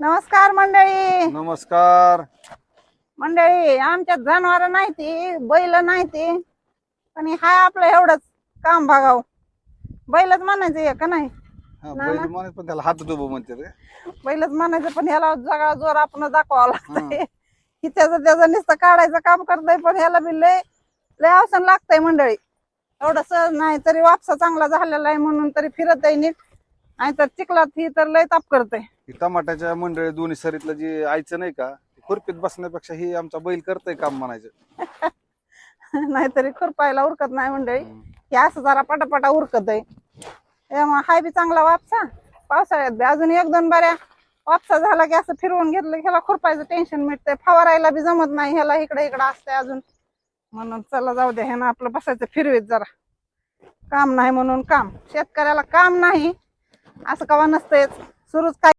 नमस्कार मंडळी. नमस्कार. मंडळी आमच्यात जनावर नाही ती बैल नाही ती पण हे हाय आपलं एवढंच काम बघाव. बैलच म्हणायचं का नाही? हा, बैल पण त्याला हात दुबो म्हणते बैलच म्हणायचं पण ह्याला सगळा जोर आपण दाखवावा लागतंय. की त्याचं त्याचं नुसतं काढायचं काम करतंय पण ह्याला बी लय लय अवसन लागतंय मंडळी. एवढं सहज नाही तरी वापसा चांगला झालेला आहे म्हणून तरी फिरत आहे नीट. नाही तर चिखलात ही तर लय ताप करतंय. ही टमाट्याच्या मंडळी दोन्ही सरीतलं जे आईचं नाही का खुरपीत बसण्यापेक्षा ही आमचा बैल करतय काम म्हणायचं. नाहीतरी खुरपायला उरकत नाही मंडळी. हे असं जरा पटापटा उरकत आहे हाय बी चांगला वापसा. पावसाळ्यात बी अजून एक दोन बऱ्या. वापसा झाला की असं फिरवून घेतलं की ह्याला खुरपायचं टेन्शन मिटतंय. फवारायला बी जमत नाही ह्याला इकडे इकडे असतंय अजून. म्हणून चला जाऊ द्या ह्यानं आपलं बसायचं फिरवीत जरा. काम नाही म्हणून काम. शेतकऱ्याला काम नाही. असं कवा नसतेच सुरूच काय